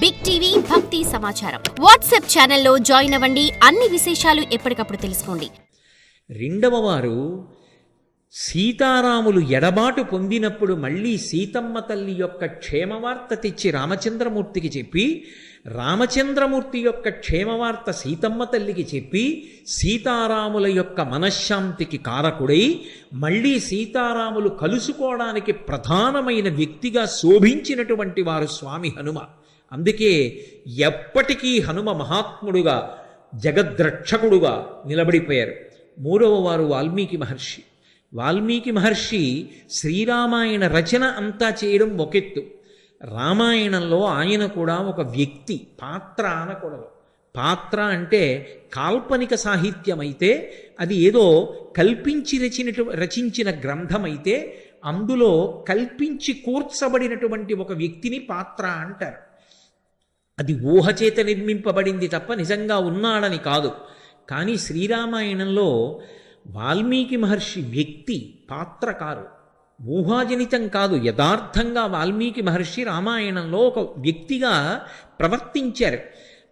Big TV భక్తి సమాచారం WhatsApp ఛానల్లో జాయిన్ అవ్వండి. అన్ని విశేషాలు ఎప్పటికప్పుడు తెలుసుకోండి. రెండవ వారు సీతారాములు ఎడబాటు పొందినప్పుడు మళ్ళీ సీతమ్మ తల్లి యొక్క క్షేమవార్త తెచ్చి రామచంద్రమూర్తికి చెప్పి రామచంద్రమూర్తి యొక్క క్షేమవార్త సీతమ్మ తల్లికి చెప్పి సీతారాముల యొక్క మనశ్శాంతికి కారకుడై మళ్ళీ సీతారాములు కలుసుకోవడానికి ప్రధానమైన వ్యక్తిగా శోభించినటువంటి వారు స్వామి హనుమ. అందుకే ఎప్పటికీ హనుమ మహాత్ముడుగా జగద్రక్షకుడుగా నిలబడిపోయారు. మూడవ వారు వాల్మీకి మహర్షి. వాల్మీకి మహర్షి శ్రీరామాయణ రచన అంతా చేయడం ఒకెత్తు. రామాయణంలో ఆయన కూడా ఒక వ్యక్తి పాత్ర అనకూడదు. పాత్ర అంటే కాల్పనిక సాహిత్యం అయితే అది ఏదో కల్పించి రచినటు రచించిన గ్రంథమైతే అందులో కల్పించి కూర్చబడినటువంటి ఒక వ్యక్తిని పాత్ర అంటారు. అది ఊహచేత నిర్మింపబడింది తప్ప నిజంగా ఉన్నాడని కాదు. కానీ శ్రీరామాయణంలో వాల్మీకి మహర్షి వ్యక్తి పాత్ర కారు ఊహాజనితం కాదు యథార్థంగా వాల్మీకి మహర్షి రామాయణంలో ఒక వ్యక్తిగా ప్రవర్తించారు.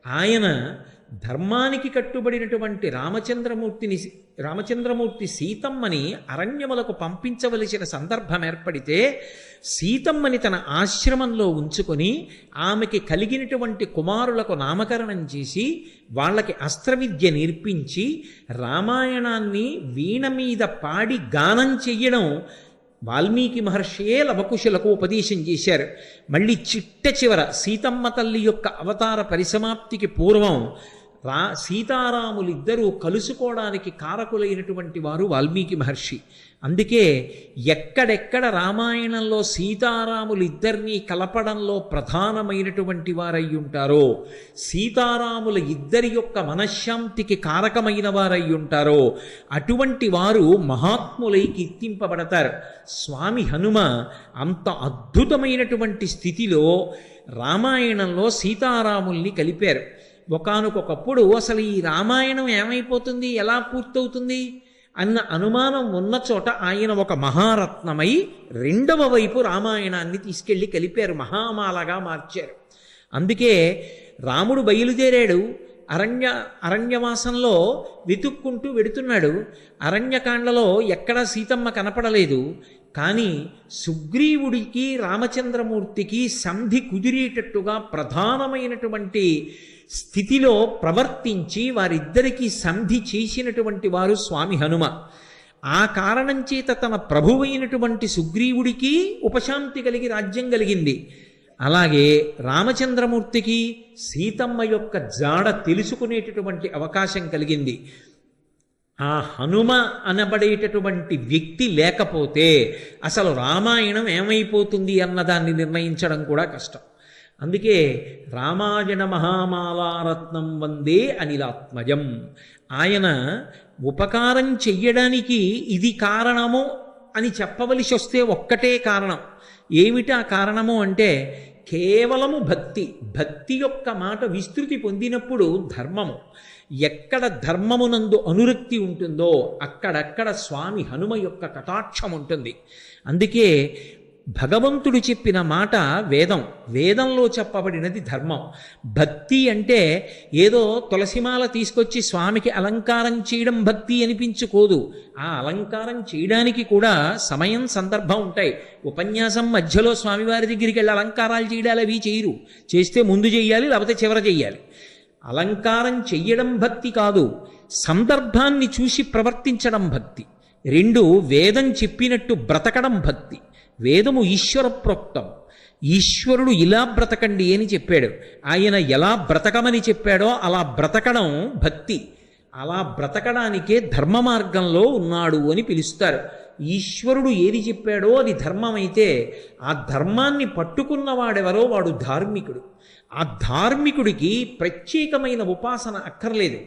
ఆయన ధర్మానికి కట్టుబడినటువంటి రామచంద్రమూర్తిని రామచంద్రమూర్తి సీతమ్మని అరణ్యములకు పంపించవలసిన సందర్భం ఏర్పడితే సీతమ్మని తన ఆశ్రమంలో ఉంచుకొని ఆమెకి కలిగినటువంటి కుమారులకు నామకరణం చేసి వాళ్ళకి అస్త్రవిద్య నేర్పించి రామాయణాన్ని వీణ మీద పాడి గానం చెయ్యడం వాల్మీకి మహర్షియే లవకుశులకు ఉపదేశం చేశారు? మళ్ళీ చిట్ట చివర సీతమ్మ తల్లి యొక్క అవతార పరిసమాప్తికి పూర్వం రా సీతారాములిద్దరూ కలుసుకోవడానికి కారకులైనటువంటి వారు వాల్మీకి మహర్షి. అందుకే ఎక్కడెక్కడ రామాయణంలో సీతారాములిద్దరినీ కలపడంలో ప్రధానమైనటువంటి వారై ఉంటారో సీతారాముల ఇద్దరి యొక్క మనశ్శాంతికి కారకమైన వారై ఉంటారో అటువంటి వారు మహాత్ములై కీర్తింపబడతారు. స్వామి హనుమ అంత అద్భుతమైనటువంటి స్థితిలో రామాయణంలో సీతారాముల్ని కలిపారు. ఒకనకొకప్పుడు అసలు ఈ రామాయణం ఏమైపోతుంది? ఎలా పూర్తవుతుంది? అన్న అనుమానం ఉన్న చోట ఆయన ఒక మహారత్నమై రెండవ వైపు రామాయణాన్ని తీసుకెళ్ళి కలిపారు. మహామాలగా మార్చారు. అందుకే రాముడు బయలుదేరాడు. అరణ్య అరణ్యవాసంలో వెతుక్కుంటూ వెడుతున్నాడు. అరణ్యకాండలో ఎక్కడా సీతమ్మ కనపడలేదు. కానీ సుగ్రీవుడికి రామచంద్రమూర్తికి సంధి కుదిరేటట్టుగా ప్రధానమైనటువంటి స్థితిలో ప్రవర్తించి వారిద్దరికీ సంధి చేసినటువంటి వారు స్వామి హనుమ. ఆ కారణం చేత తన ప్రభువైనటువంటి సుగ్రీవుడికి ఉపశాంతి కలిగి రాజ్యం కలిగింది. అలాగే రామచంద్రమూర్తికి సీతమ్మ యొక్క జాడ తెలుసుకునేటటువంటి అవకాశం కలిగింది. ఆ హనుమ అనబడేటటువంటి వ్యక్తి లేకపోతే అసలు రామాయణం ఏమైపోతుంది అన్నదాన్ని నిర్ణయించడం కూడా కష్టం. అందుకే రామాయణ మహామాలారత్నం వందే అనిలాత్మజం. ఆయన ఉపకారం చెయ్యడానికి ఇది కారణము అని చెప్పవలసి వస్తే ఒక్కటే కారణం. ఏమిటా కారణము అంటే కేవలము భక్తి. భక్తి యొక్క మాట విస్తృతి పొందినప్పుడు ధర్మము. ఎక్కడ ధర్మమునందు అనురక్తి ఉంటుందో అక్కడక్కడ స్వామి హనుమ యొక్క కటాక్షం ఉంటుంది. అందుకే భగవంతుడు చెప్పిన మాట వేదం. వేదంలో చెప్పబడినది ధర్మం. భక్తి అంటే ఏదో తులసిమాల తీసుకొచ్చి స్వామికి అలంకారం చేయడం భక్తి అనిపించుకోదు. ఆ అలంకారం చేయడానికి కూడా సమయం సందర్భం ఉంటాయి. ఉపన్యాసం మధ్యలో స్వామివారి దగ్గరికి వెళ్ళి అలంకారాలు చేయడాలు అవి చేయరు. చేస్తే ముందు చేయాలి లేకపోతే చివర చేయాలి. అలంకారం చెయ్యడం భక్తి కాదు. సందర్భాన్ని చూసి ప్రవర్తించడం భక్తి. రెండు వేదం చెప్పినట్టు బ్రతకడం భక్తి. వేదము ఈశ్వర ప్రోక్తం ఈశ్వరుడు ఇలా బ్రతకండి అని చెప్పాడు. ఆయన ఎలా బ్రతకమని చెప్పాడో అలా బ్రతకడం భక్తి. అలా బ్రతకడానికే ధర్మ మార్గంలో ఉన్నాడు అని పిలుస్తారు. ఈశ్వరుడు ఏది చెప్పాడో అది ధర్మమైతే ఆ ధర్మాన్ని పట్టుకున్నవాడెవరో వాడు ధార్మికుడు. ఆ ధార్మికుడికి ప్రత్యేకమైన ఉపాసన అక్కర్లేదు.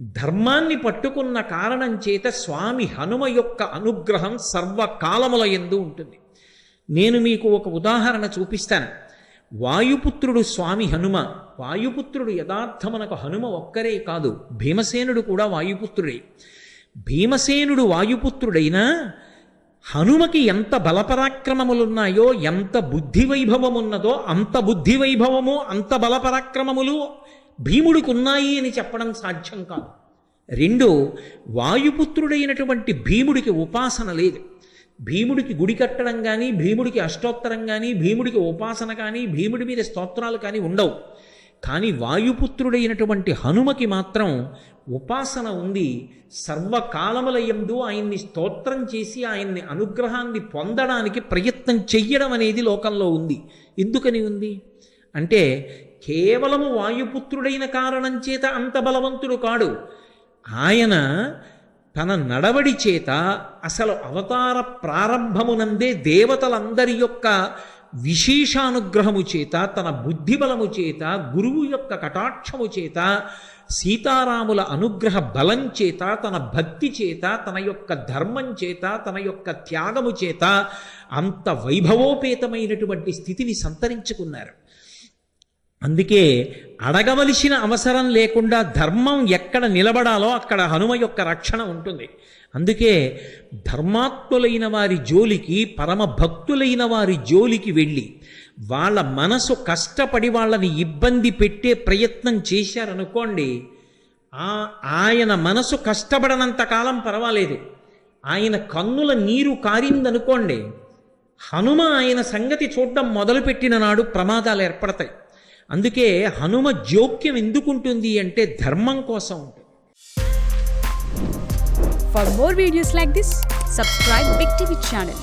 ధర్మాన్ని పట్టుకున్న కారణం చేత స్వామి హనుమ యొక్క అనుగ్రహం సర్వకాలముల ఎందు ఉంటుంది. నేను మీకు ఒక ఉదాహరణ చూపిస్తాను. వాయుపుత్రుడు స్వామి హనుమ వాయుపుత్రుడు యథార్థమనకు హనుమ ఒక్కరే కాదు భీమసేనుడు కూడా వాయుపుత్రుడే. భీమసేనుడు వాయుపుత్రుడైనా హనుమకి ఎంత బలపరాక్రమములున్నాయో ఎంత బుద్ధి వైభవమున్నదో అంత బుద్ధి వైభవము అంత బలపరాక్రమములు భీముడికి ఉన్నాయి అని చెప్పడం సాధ్యం కాదు. రెండు వాయుపుత్రుడైనటువంటి భీముడికి ఉపాసన లేదు. భీముడికి గుడి కట్టడం కానీ భీముడికి అష్టోత్తరం కానీ భీముడికి ఉపాసన కానీ భీముడి మీద స్తోత్రాలు కానీ ఉండవు. కానీ వాయుపుత్రుడైనటువంటి హనుమకి మాత్రం ఉపాసన ఉంది. సర్వకాలములయందు ఆయన్ని స్తోత్రం చేసి ఆయన్ని అనుగ్రహాన్ని పొందడానికి ప్రయత్నం చెయ్యడం అనేది లోకంలో ఉంది. ఎందుకని ఉంది? అంటే కేవలము వాయుపుత్రుడైన కారణం చేత అంత బలవంతుడు కాడు. ఆయన తన నడవడి చేత అసలు అవతార ప్రారంభమునందే దేవతలందరి యొక్క విశేషానుగ్రహము చేత తన బుద్ధిబలము చేత గురువు యొక్క కటాక్షము చేత సీతారాముల అనుగ్రహ బలం చేత తన భక్తి చేత తన యొక్క ధర్మం చేత తన యొక్క త్యాగము చేత అంత వైభవోపేతమైనటువంటి స్థితిని సంతరించుకున్నారు. అందుకే అడగవలసిన అవసరం లేకుండా ధర్మం ఎక్కడ నిలబడాలో అక్కడ హనుమ యొక్క రక్షణ ఉంటుంది. అందుకే ధర్మాత్ములైన వారి జోలికి పరమ భక్తులైన వారి జోలికి వెళ్ళి వాళ్ళ మనసు కష్టపడి వాళ్ళని ఇబ్బంది పెట్టే ప్రయత్నం చేశారనుకోండి ఆ ఆయన మనసు కష్టపడనంత కాలం పర్వాలేదు. ఆయన కన్నుల నీరు కారిందనుకోండి హనుమ ఆయన సంగతి చూడడం మొదలుపెట్టిన నాడు ప్రమాదాలు ఏర్పడతాయి. అందుకే హనుమ జోక్యం ఎందుకుంటుంది అంటే ధర్మం కోసం ఉంటుంది. For more videos like this subscribe big TV channel